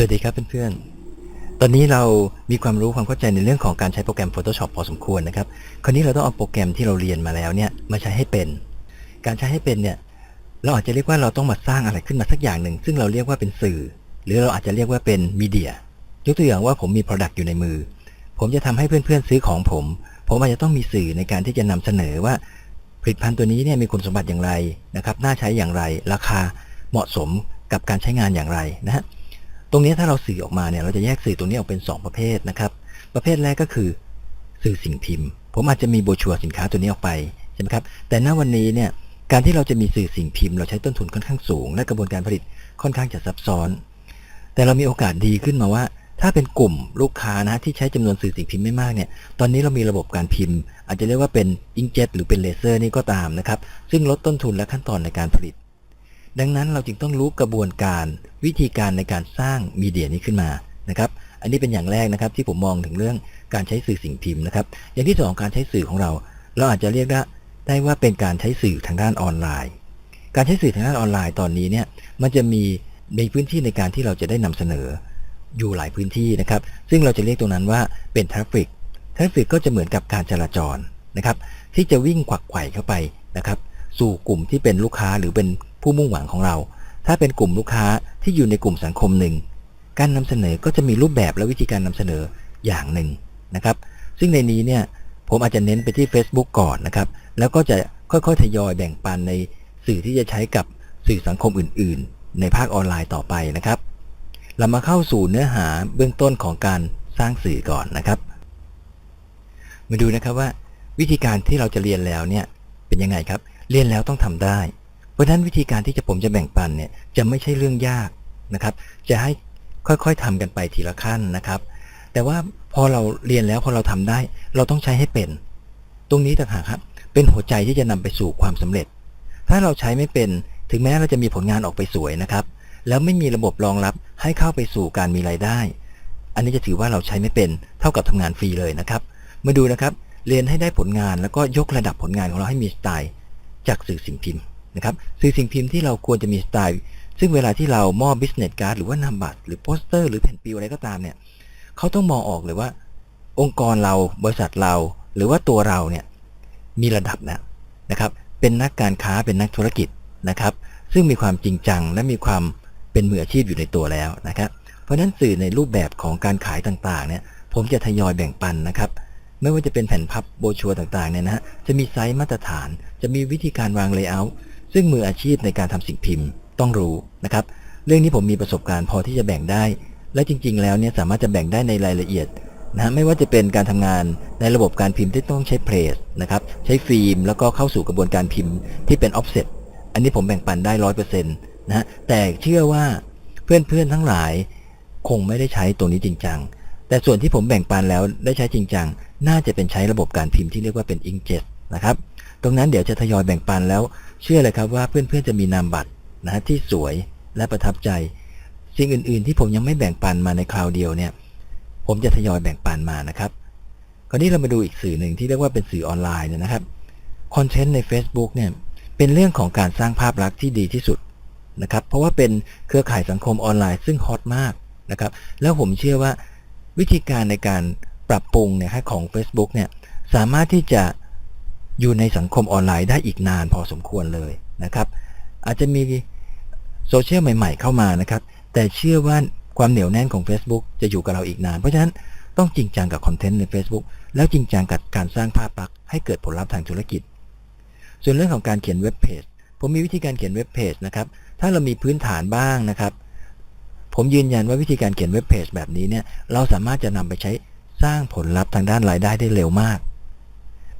สวัสดีครับเพื่อนๆ ตอนนี้เรามีความรู้ความเข้าใจในเรื่องของการใช้โปรแกรม Photoshop พอสมควรนะครับ คราวนี้เราต้องเอาโปรแกรมที่เราเรียนมาแล้วเนี่ยมาใช้ให้เป็น การใช้ให้เป็นเนี่ยเราอาจจะเรียกว่าเราต้องมาสร้างอะไรขึ้นมาสักอย่างหนึ่ง ซึ่งเราเรียกว่าเป็นสื่อ หรือเราอาจจะเรียกว่าเป็นมีเดีย ยกตัวอย่างว่าผมมี Product อยู่ในมือ ผมจะทำให้เพื่อนๆซื้อของผม ผมอาจจะต้องมีสื่อในการที่จะนำเสนอว่าผลิตภัณฑ์ตัวนี้เนี่ยมีคุณสมบัติอย่างไรนะครับ น่าใช้อย่างไร ราคาเหมาะสมกับการใช้งานอย่างไรนะฮะ ตรงนี้ถ้าเราสื่อออกมาเนี่ยเราจะแยกสื่อตรงนี้ออกเป็น 2 ประเภทนะครับ ประเภทแรกก็คือสื่อสิ่งพิมพ์ ผมอาจจะมีโบชัวสินค้าตัวนี้ออกไปใช่ไหมครับ แต่ณวันนี้เนี่ยการที่เราจะมีสื่อสิ่งพิมพ์ เราใช้ต้นทุนค่อนข้างสูง และกระบวนการผลิตค่อนข้างจะซับซ้อน แต่เรามีโอกาสดีขึ้นมาว่า ถ้าเป็นกลุ่มลูกค้านะที่ใช้จำนวนสื่อสิ่งพิมพ์ไม่มากเนี่ยตอนนี้เรามีระบบการพิมพ์ อาจจะเรียกว่าเป็นอิงเจ็ตหรือเป็นเลเซอร์นี่ก็ตามนะครับซึ่งลดต้นทุนและขั้นตอนในการผลิต ดังนั้นเราจึงต้องรู้กระบวนการวิธีการในการสร้างมีเดียนี้ขึ้นมานะครับอันนี้เป็นอย่างแรกนะครับที่ผมมองถึงเรื่องการใช้สื่อสิ่งพิมพ์นะครับ อย่างที่สองการใช้สื่อของเรา เราอาจจะเรียกได้ได้ว่าเป็นการใช้สื่อทางด้านออนไลน์ การใช้สื่อทางด้านออนไลน์ตอนนี้เนี่ยมันจะมีในพื้นที่ในการที่เราจะได้นำเสนออยู่หลายพื้นที่นะครับ ซึ่งเราจะเรียกตรงนั้นว่าเป็นทราฟฟิกทราฟฟิกก็จะเหมือนกับการจราจรนะครับ ที่จะวิ่งขวักไขว่เข้าไปนะครับ สู่กลุ่มที่เป็นลูกค้าหรือเป็น ผู้มุ่งหวังของเรา ถ้าเป็นกลุ่มลูกค้าที่อยู่ในกลุ่มสังคมหนึ่ง การนำเสนอก็จะมีรูปแบบและวิธีการนำเสนออย่างหนึ่งนะครับ ซึ่งในนี้เนี่ยผมอาจจะเน้นไปที่ Facebook ก่อนนะครับ แล้วก็จะค่อยๆทยอยแบ่งปันในสื่อที่จะใช้กับสื่อสังคมอื่น ๆ ในภาคออนไลน์ต่อไปนะครับ เรามาเข้าสู่เนื้อหาเบื้องต้นของการสร้างสื่อก่อนนะครับ มาดูนะครับว่า วิธีการที่เราจะเรียนแล้วเนี่ยเป็นยังไงครับ เรียนแล้วต้องทำได้ ราะฉะนั้นวิธีการที่จะผมจะแบ่งปันเนี่ยจะไม่ใช่เรื่องยากนะครับ จะให้ค่อยๆทำกันไปทีละขั้นนะครับ แต่ว่าพอเราเรียนแล้วพอเราทำได้ เราต้องใช้ให้เป็น ตรงนี้ต่างหากครับ เป็นหัวใจที่จะนำไปสู่ความสำเร็จ ถ้าเราใช้ไม่เป็นถึงแม้เราจะมีผลงานออกไปสวยนะครับ แล้วไม่มีระบบรองรับให้เข้าไปสู่การมีรายได้ อันนี้จะถือว่าเราใช้ไม่เป็นเท่ากับทำงานฟรีเลยนะครับ มาดูนะครับ เรียนให้ได้ผลงานแล้วก็ยกระดับผลงานของเราให้มีสไตล์ จากสื่อสิ่งพิมพ์ นะครับสื่อสิ่งพิมพ์ที่เราควรจะมีสไตล์ ซึ่งเวลาที่เรามอบ business card หรือว่านามบัตรหรือโปสเตอร์หรือแผ่นปิวอะไรก็ตามเนี่ยเขาต้องมองออกเลยว่า องค์กรเราบริษัทเรา หรือว่าตัวเราเนี่ยมีระดับนะนะครับ เป็นนักการค้าเป็นนักธุรกิจนะครับ ซึ่งมีความจริงจังและมีความเป็นมืออาชีพอยู่ในตัวแล้วนะครับ เพราะฉะนั้นสื่อในรูปแบบของการขายต่างๆเนี่ยผมจะทยอยแบ่งปันนะครับไม่ว่าจะเป็นแผ่นพับโบชัวต่างๆเนี่ยนะฮะจะมีไซส์มาตรฐาน จะมีวิธีการวางเลเยอร์ ซึ่งมืออาชีพในการทำสิ่งพิมพ์ต้องรู้นะครับ เรื่องนี้ผมมีประสบการณ์พอที่จะแบ่งได้ และจริง ๆ แล้วเนี่ยสามารถจะแบ่งได้ในรายละเอียดนะฮะไม่ว่าจะเป็นการทำงานในระบบการพิมพ์ที่ต้องใช้เพรสนะครับใช้ฟิล์มแล้วก็เข้าสู่กระบวนการพิมพ์ที่เป็นออฟเซ็ตอันนี้ผมแบ่งปันได้ร้อยเปอร์เซ็นต์นะฮะแต่เชื่อว่าเพื่อนๆทั้งหลายคงไม่ได้ใช้ตรงนี้จริงจังแต่ส่วนที่ผมแบ่งปันแล้วได้ใช้จริงจังน่าจะเป็นใช้ระบบการพิมพ์ที่เรียกว่าเป็น Inkjet นะครับ ตรงนั้นเดี๋ยวจะทยอยแบ่งปันแล้ว เชื่อเลยครับว่าเพื่อนๆจะมีนามบัตรนะฮะที่สวยและประทับใจ สิ่งอื่นๆ ที่ผมยังไม่แบ่งปันมาในคราวเดียวเนี่ย ผมจะทยอยแบ่งปันมานะครับคราวนี้เรามาดูอีกสื่อหนึ่งที่เรียกว่าเป็นสื่อออนไลน์เนี่ยนะครับคอนเทนต์ใน Facebook เนี่ยเป็นเรื่องของการสร้างภาพลักษณ์ที่ดีที่สุดนะครับ เพราะว่าเป็นเครือข่ายสังคมออนไลน์ซึ่งฮอตมากนะครับ แล้วผมเชื่อว่าวิธีการในการปรับปรุงเนี่ยของ Facebook เนี่ยสามารถที่จะ อยู่ในสังคมออนไลน์ได้อีกนานพอสมควรเลยนะครับ อาจจะมีโซเชียลใหม่ ๆ เข้ามานะครับ แต่เชื่อว่าความเหนียวแน่นของ Facebook จะอยู่กับเราอีกนาน เพราะฉะนั้นต้องจริงจังกับคอนเทนต์ใน Facebook แล้วจริงจังกับการสร้างภาพลักษณ์ให้เกิดผลลัพธ์ทางธุรกิจ ส่วนเรื่องของการเขียนเว็บเพจผมมีวิธีการเขียนเว็บเพจนะครับ ถ้าเรามีพื้นฐานบ้างนะครับ ผมยืนยันว่าวิธีการเขียนเว็บเพจแบบนี้เนี่ย เราสามารถจะนำไปใช้สร้างผลลัพธ์ทางด้านรายได้ได้เร็วมาก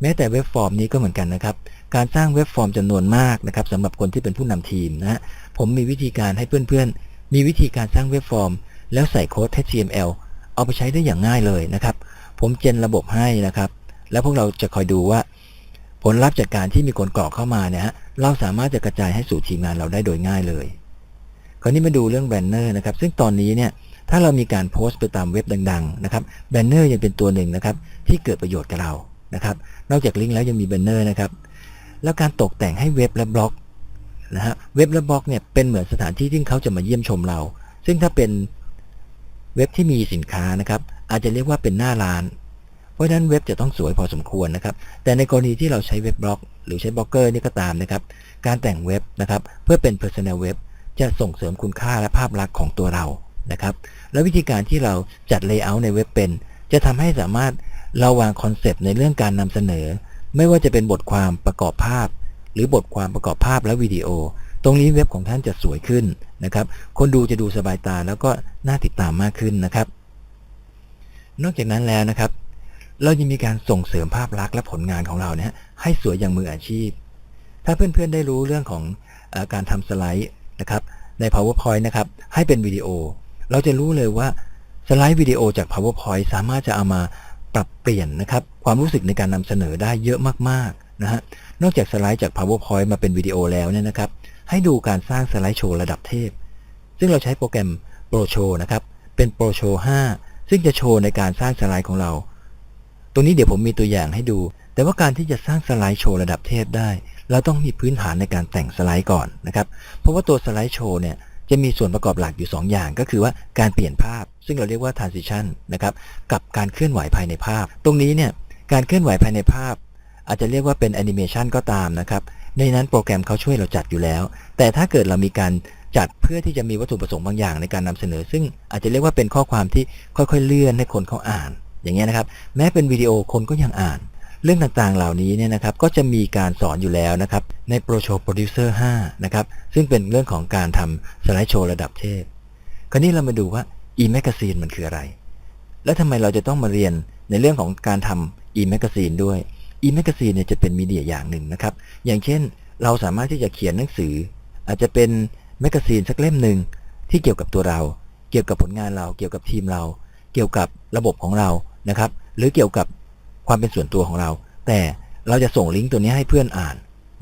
แม้แต่เว็บฟอร์มนี้ก็เหมือนกันนะครับ การสร้างเว็บฟอร์มจำนวนมากนะครับสำหรับคนที่เป็นผู้นำทีมนะฮะผมมีวิธีการให้เพื่อนๆ มีวิธีการสร้างเว็บฟอร์ม แล้วใส่โค้ด HTML เอาไปใช้ได้อย่างง่ายเลยนะครับ ผมเจนระบบให้นะครับ แล้วพวกเราจะคอยดูว่า ผลลัพธ์จากการที่มีคนกรอกเข้ามาเนี่ยฮะเราสามารถจะกระจายให้สู่ทีมงานเราได้โดยง่ายเลยคราวนี้มาดูเรื่องแบนเนอร์นะครับ ซึ่งตอนนี้เนี่ยถ้าเรามีการโพสต์ไปตามเว็บดัง ๆ นะครับแบนเนอร์ยังเป็นตัวหนึ่งนะครับที่เกิดประโยชน์กับเรา นะครับนอกจากลิงก์แล้วยังมีแบนเนอร์นะครับแล้วการตกแต่งให้เว็บและบล็อกนะฮะเว็บและบล็อกเนี่ยเป็นเหมือนสถานที่ที่เขาจะมาเยี่ยมชมเรา ซึ่งถ้าเป็นเว็บที่มีสินค้านะครับอาจจะเรียกว่าเป็นหน้าร้าน เพราะฉะนั้นเว็บจะต้องสวยพอสมควรนะครับ แต่ในกรณีที่เราใช้เว็บบล็อก หรือใช้บล็อกเกอร์นี่ก็ตามนะครับ การแต่งเว็บนะครับเพื่อเป็น Personal Web จะส่งเสริมคุณค่าและภาพลักษณ์ของตัวเรานะครับ และวิธีการที่เราจัด Layout ในเว็บเป็น จะทำให้สามารถ เราวางคอนเซปต์ในเรื่องการนำเสนอ ไม่ว่าจะเป็นบทความประกอบภาพ หรือบทความประกอบภาพและวิดีโอ ตรงนี้เว็บของท่านจะสวยขึ้นนะครับ คนดูจะดูสบายตาแล้วก็น่าติดตามมากขึ้นนะครับ นอกจากนั้นแล้วนะครับ เรายังมีการส่งเสริมภาพลักษณ์และผลงานของเราเนี่ยให้สวยอย่างมืออาชีพ ถ้าเพื่อนๆได้รู้เรื่องของออการทำสไลด์นะครับใน PowerPoint นะครับให้เป็นวิดีโอ เราจะรู้เลยว่าสไลด์วิดีโอจาก PowerPoint สามารถจะเอามา ปรับเปลี่ยนนะครับความรู้สึกในการนำเสนอได้เยอะมากๆนะฮะนอกจากสไลด์จาก PowerPoint มาเป็นวิดีโอแล้วเนี่ยนะครับ ให้ดูการสร้างสไลด์โชว์ระดับเทพ ซึ่งเราใช้โปรแกรม Pro Show นะครับ เป็น Pro Show 5 ซึ่งจะโชว์ในการสร้างสไลด์ของเรา ตรงนี้เดี๋ยวผมมีตัวอย่างให้ดู แต่ว่าการที่จะสร้างสไลด์โชว์ระดับเทพได้ เราต้องมีพื้นฐานในการแต่งสไลด์ก่อนนะครับ เพราะว่าตัวสไลด์โชว์เนี่ย จะมีส่วนประกอบหลักอยู่ 2 อย่างก็คือว่าการเปลี่ยนภาพ ซึ่งเราเรียกว่า transition นะครับกับการเคลื่อนไหวภายในภาพ ตรงนี้เนี่ยการเคลื่อนไหวภายในภาพ อาจจะเรียกว่าเป็นแอนิเมชันก็ตามนะครับในนั้นโปรแกรมเขาช่วยเราจัดอยู่แล้ว แต่ถ้าเกิดเรามีการจัดเพื่อที่จะมีวัตถุประสงค์บางอย่างในการนำเสนอ ซึ่งอาจจะเรียกว่าเป็นข้อความที่ค่อยๆ เลื่อนให้คนเขาอ่าน อย่างเงี้ยนะครับ แม้เป็นวิดีโอคนก็ยังอ่าน เรื่องต่างๆเหล่านี้เนี่ยนะครับก็จะมีการสอนอยู่แล้วนะครับใน Pro Show Producer 5นะครับซึ่งเป็นเรื่องของการทำสไลด์โชว์ระดับเทพ คราวนี้เรามาดูว่า e-magazine มันคืออะไร แล้วทำไมเราจะต้องมาเรียนในเรื่องของการทำ e-magazine ด้วย e-magazine เนี่ยจะเป็นมีเดียอย่างหนึ่งนะครับ อย่างเช่น เราสามารถที่จะเขียนหนังสือ อาจจะเป็นแมกกาซีนสักเล่มหนึ่งที่เกี่ยวกับตัวเรา เกี่ยวกับผลงานเรา เกี่ยวกับทีมเรา เกี่ยวกับระบบของเรานะครับ หรือเกี่ยวกับ ความเป็นส่วนตัวของเรา แต่เราจะส่งลิงก์ตัวนี้ให้เพื่อนอ่าน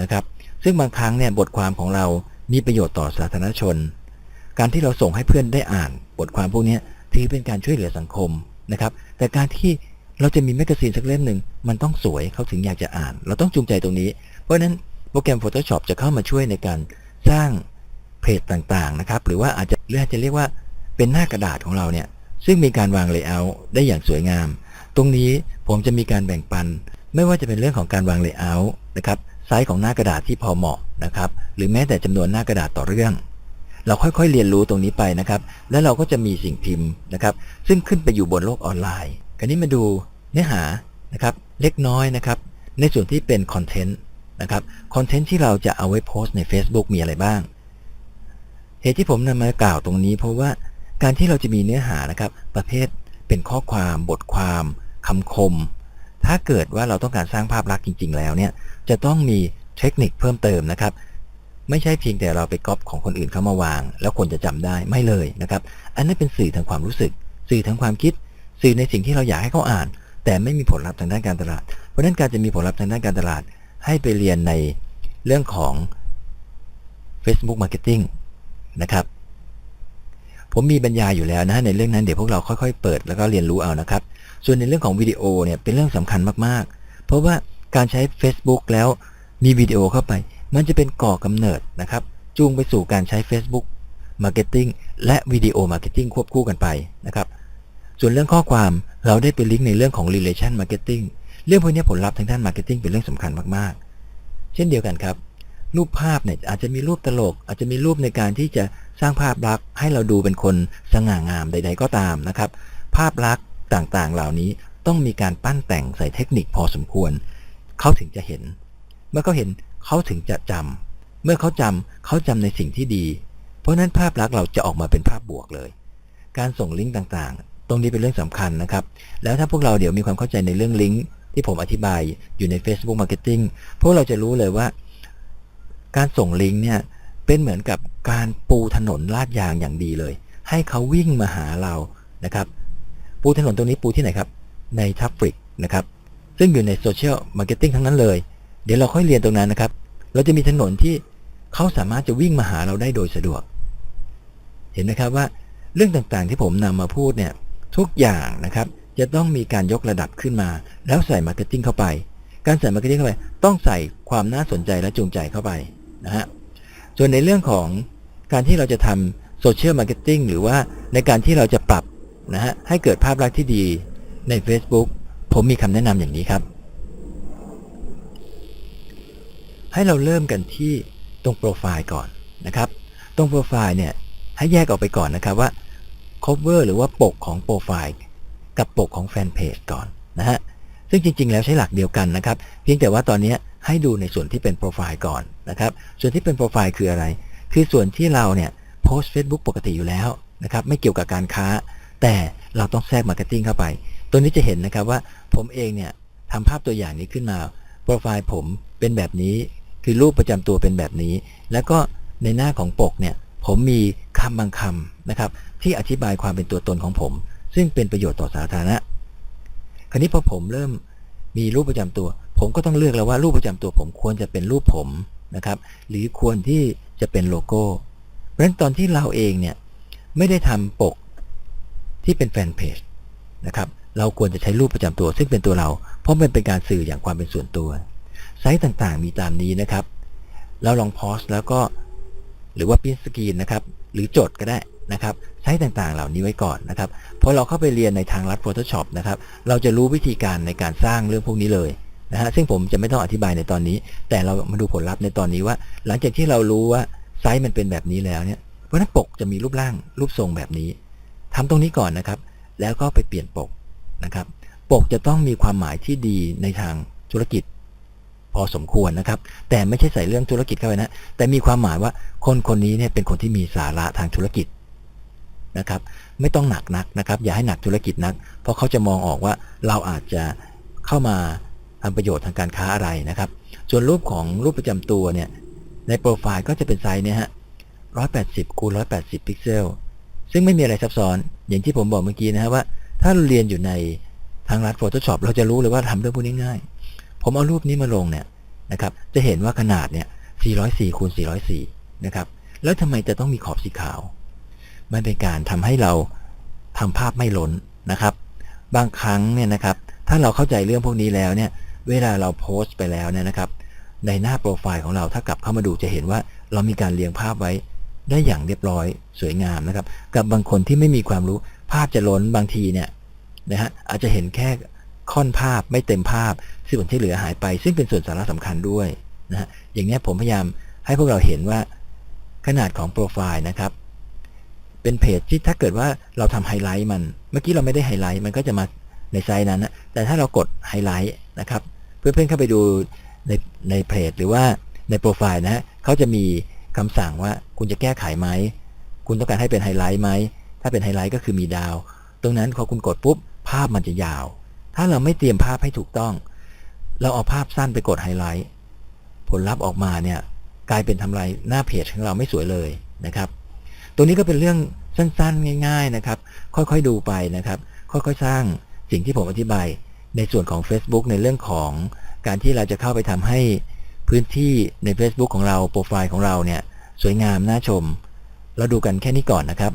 นะครับ ซึ่งบางครั้งเนี่ยบทความของเรามีประโยชน์ต่อสาธารณชน การที่เราส่งให้เพื่อนได้อ่าน บทความพวกนี้ถือเป็นการช่วยเหลือสังคมนะครับ แต่การที่เราจะมีแมกกาซีนสักเล่มหนึ่งมันต้องสวยเขาถึงอยากจะอ่าน เราต้องจูงใจตรงนี้ เพราะฉะนั้นโปรแกรม Photoshop จะเข้ามาช่วยในการสร้างเพจต่างๆนะครับ หรือว่าอาจจะหรืออาจจะเรียกว่าเป็นหน้ากระดาษของเราเนี่ยซึ่งมีการวางเลเยอร์ได้อย่างสวยงาม ตรงนี้ผมจะมีการแบ่งปัน ไม่ว่าจะเป็นเรื่องของการวางเลเยอร์นะครับไซส์ของหน้ากระดาษที่พอเหมาะนะครับหรือแม้แต่จำนวนหน้ากระดาษต่อเรื่อง เราค่อยๆเรียนรู้ตรงนี้ไปนะครับ แล้วเราก็จะมีสิ่งพิมพ์นะครับ ซึ่งขึ้นไปอยู่บนโลกออนไลน์คราวนี้มาดูเนื้อหานะครับเล็กน้อยนะครับ ในส่วนที่เป็นคอนเทนต์นะครับคอนเทนต์ที่เราจะเอาไว้โพสต์ใน Facebook มีอะไรบ้าง เหตุที่ผมนำมากล่าวตรงนี้เพราะว่าการที่เราจะมีเนื้อหานะครับ ประเภท เป็นข้อความบทความคำคม ถ้าเกิดว่าเราต้องการสร้างภาพลักษณ์จริง ๆ แล้วเนี่ยจะต้องมีเทคนิคเพิ่มเติมนะครับ ไม่ใช่เพียงแต่เราไปก๊อปของคนอื่นเข้ามาวาง แล้วคนจะจำได้ไม่เลยนะครับ อันนั้นเป็นสื่อทางความรู้สึก สื่อทางความคิด สื่อในสิ่งที่เราอยากให้เขาอ่าน แต่ไม่มีผลลัพธ์ทางด้านการตลาด เพราะฉะนั้นการจะมีผลลัพธ์ทางด้านการตลาด ให้ไปเรียนในเรื่องของ Facebook Marketing นะครับ ผมมีบรรยายอยู่แล้วนะในเรื่องนั้นเดี๋ยวพวกเราค่อยๆ เปิดแล้วก็เรียนรู้เอานะครับ ส่วนในเรื่องของวิดีโอเนี่ยเป็นเรื่องสำคัญมากๆ เพราะว่าการใช้ Facebook แล้วมีวิดีโอเข้าไป มันจะเป็นก่อกำเนิดนะครับจูงไปสู่การใช้ Facebook Marketing และวิดีโอ Marketing ควบคู่กันไปนะครับ ส่วนเรื่องข้อความเราได้ไปลิงก์ในเรื่องของ Relation Marketing เรื่องพวกนี้ผลลัพธ์ทางด้าน Marketing เป็นเรื่องสำคัญมาก ๆ เช่นเดียวกันครับ รูปภาพเนี่ยอาจจะมีรูปตลก อาจจะมีรูปในการที่จะสร้างภาพลักษณ์ให้เราดูเป็นคนสง่างามใด ๆ ก็ตามนะครับ ภาพลักษณ์ต่างๆ เหล่านี้ต้องมีการปั้นแต่งใส่เทคนิคพอสมควร เขาถึงจะเห็น เมื่อเขาเห็นเขาถึงจะจำเมื่อเขาจำเขาจำในสิ่งที่ดี เพราะฉะนั้นภาพลักษณ์เราจะออกมาเป็นภาพบวกเลย การส่งลิงก์ต่างๆ ตรงนี้เป็นเรื่องสำคัญนะครับ แล้วถ้าพวกเราเดี๋ยวมีความเข้าใจในเรื่องลิงก์ที่ผมอธิบายอยู่ใน Facebook Marketing พวกเราจะรู้เลยว่า การส่งลิงก์เนี่ยเป็นเหมือนกับการปูถนนลาดยางอย่างดีเลย ให้เขาวิ่งมาหาเรานะครับ ปูถนนตรงนี้ปูที่ไหนครับ ในทัฟฟริกนะครับ ซึ่งอยู่ในโซเชียลมาร์เก็ตติ้งทั้งนั้นเลย เดี๋ยวเราค่อยเรียนตรงนั้นนะครับ เราจะมีถนนที่เขาสามารถจะวิ่งมาหาเราได้โดยสะดวก เห็นไหมครับว่าเรื่องต่างๆที่ผมนำมาพูดเนี่ยทุกอย่างนะครับจะต้องมีการยกระดับขึ้นมา แล้วใส่มาร์เก็ตติ้งเข้าไป การใส่มาร์เก็ตติ้งเข้าไป ต้องใส่ความน่าสนใจและจูงใจเข้าไป นะฮะส่วนในเรื่องของการที่เราจะทำโซเชียลมาร์เก็ตติ้งหรือว่าในการที่เราจะปรับนะฮะให้เกิดภาพลักษณ์ที่ดีใน Facebook ผมมีคำแนะนำอย่างนี้ครับ ให้เราเริ่มกันที่ตรงโปรไฟล์ก่อนนะครับ ตรงโปรไฟล์เนี่ยให้แยกออกไปก่อนนะครับว่า cover หรือว่าปกของโปรไฟล์กับปกของแฟนเพจก่อนนะฮะซึ่งจริง ๆ แล้วใช้หลักเดียวกันนะครับ เพียงแต่ว่าตอนนี้ ให้ดูในส่วนที่เป็นโปรไฟล์ก่อนนะครับ ส่วนที่เป็นโปรไฟล์คืออะไร คือส่วนที่เราเนี่ยโพสต์ Facebook ปกติอยู่แล้วนะครับ ไม่เกี่ยวกับการค้า แต่เราต้องแทรกมาร์เก็ตติ้งเข้าไป ตัวนี้จะเห็นนะครับว่าผมเองเนี่ยทำภาพตัวอย่างนี้ขึ้นมา โปรไฟล์ผมเป็นแบบนี้ คือรูปประจำตัวเป็นแบบนี้ แล้วก็ในหน้าของปกเนี่ย ผมมีคำบางคำนะครับ ที่อธิบายความเป็นตัวตนของผม ซึ่งเป็นประโยชน์ต่อสาธารณะ คราวนี้พอผมเริ่มมีรูปประจำตัว ผมก็ต้องเลือกแล้วว่ารูปประจำตัวผมควรจะเป็นรูปผมนะครับ หรือควรที่จะเป็นโลโก้ เพราะฉะนั้นตอนที่เราเองเนี่ยไม่ได้ทำปกที่เป็นแฟนเพจนะครับ เราควรจะใช้รูปประจำตัว ซึ่งเป็นตัวเรา เพราะมันเป็นการสื่ออย่างความเป็นส่วนตัว ไซต์ต่างๆ มีตามนี้นะครับ เราลองโพสแล้วก็หรือว่าพิมพ์สกรีนนะครับ หรือจดก็ได้นะครับใช้ต่างๆ เหล่านี้ไว้ก่อนนะครับพอเราเข้าไปเรียนในทางรัฐ Photoshop นะครับ เราจะรู้วิธีการในการสร้างเรื่องพวกนี้เลย นะฮะซึ่งผมจะไม่ต้องอธิบายในตอนนี้ แต่เรามาดูผลลัพธ์ในตอนนี้ว่า หลังจากที่เรารู้ว่าไซส์มันเป็นแบบนี้แล้วเนี่ยเพราะฉะนั้นปกจะมีรูปร่างรูปทรงแบบนี้ทำตรงนี้ก่อนนะครับ แล้วก็ไปเปลี่ยนปกนะครับ ปกจะต้องมีความหมายที่ดีในทางธุรกิจ พอสมควรนะครับ แต่ไม่ใช่ใส่เรื่องธุรกิจเข้าไปนะแต่มีความหมายว่าคนคนนี้เนี่ยเป็นคนที่มีสาระทางธุรกิจนะครับไม่ต้องหนักนักนะครับ อย่าให้หนักธุรกิจนัก เพราะเขาจะมองออกว่าเราอาจจะเข้ามา ทำประโยชน์ทางการค้าอะไรนะครับ ส่วนรูปของรูปประจำตัวเนี่ย ในโปรไฟล์ก็จะเป็นไซส์เนี่ยฮะ180คูณ180พิกเซล ซึ่งไม่มีอะไรซับซ้อน อย่างที่ผมบอกเมื่อกี้นะฮะว่า ถ้าเราเรียนอยู่ในทางรัฐ Photoshop เราจะรู้เลยว่าทำเรื่องพวกนี้ง่าย ผมเอารูปนี้มาลงเนี่ยนะครับ จะเห็นว่าขนาดเนี่ย404คูณ404นะครับ แล้วทำไมจะต้องมีขอบสีขาว มันเป็นการทำให้เราทำภาพไม่ล้นนะครับ บางครั้งเนี่ยนะครับ ถ้าเราเข้าใจเรื่องพวกนี้แล้วเนี่ย เวลาเราโพสต์ไปแล้วเนี่ยนะครับ ในหน้าโปรไฟล์ของเราถ้ากลับเข้ามาดูจะเห็นว่าเรามีการเรียงภาพไว้ได้อย่างเรียบร้อยสวยงามนะครับ กับบางคนที่ไม่มีความรู้ภาพจะล้นบางทีเนี่ยนะฮะอาจจะเห็นแค่ค่อนภาพไม่เต็มภาพส่วนที่เหลือหายไป ซึ่งเป็นส่วนสาระสำคัญด้วยนะฮะอย่างนี้ผมพยายามให้พวกเราเห็นว่าขนาดของโปรไฟล์นะครับ เป็นเพจที่ถ้าเกิดว่าเราทำไฮไลท์มัน เมื่อกี้เราไม่ได้ไฮไลท์มันก็จะมา ในไซต์นั้นนะแต่ถ้าเรากดไฮไลท์นะครับเพื่อนๆเข้าไปดูในในเพจหรือว่าในโปรไฟล์นะฮะเขาจะมีคำสั่งว่าคุณจะแก้ไขไหม คุณต้องการให้เป็นไฮไลท์ไหม ถ้าเป็นไฮไลท์ก็คือมีดาว ตรงนั้นพอคุณกดปุ๊บ ภาพมันจะยาว ถ้าเราไม่เตรียมภาพให้ถูกต้อง เราเอาภาพสั้นไปกดไฮไลท์ ผลลัพธ์ออกมาเนี่ยกลายเป็นทำลายหน้าเพจของเราไม่สวยเลยนะครับตรงนี้ก็เป็นเรื่องสั้นๆ ง่าย ๆนะครับ ค่อยๆดูไปนะครับ ค่อยๆสร้าง สิ่งที่ผมอธิบายในส่วนของ Facebook ในเรื่องของการที่เราจะเข้าไปทำให้พื้นที่ใน Facebook ของเราโปรไฟล์ของเราเนี่ยสวยงามน่าชม เราดูกันแค่นี้ก่อนนะครับ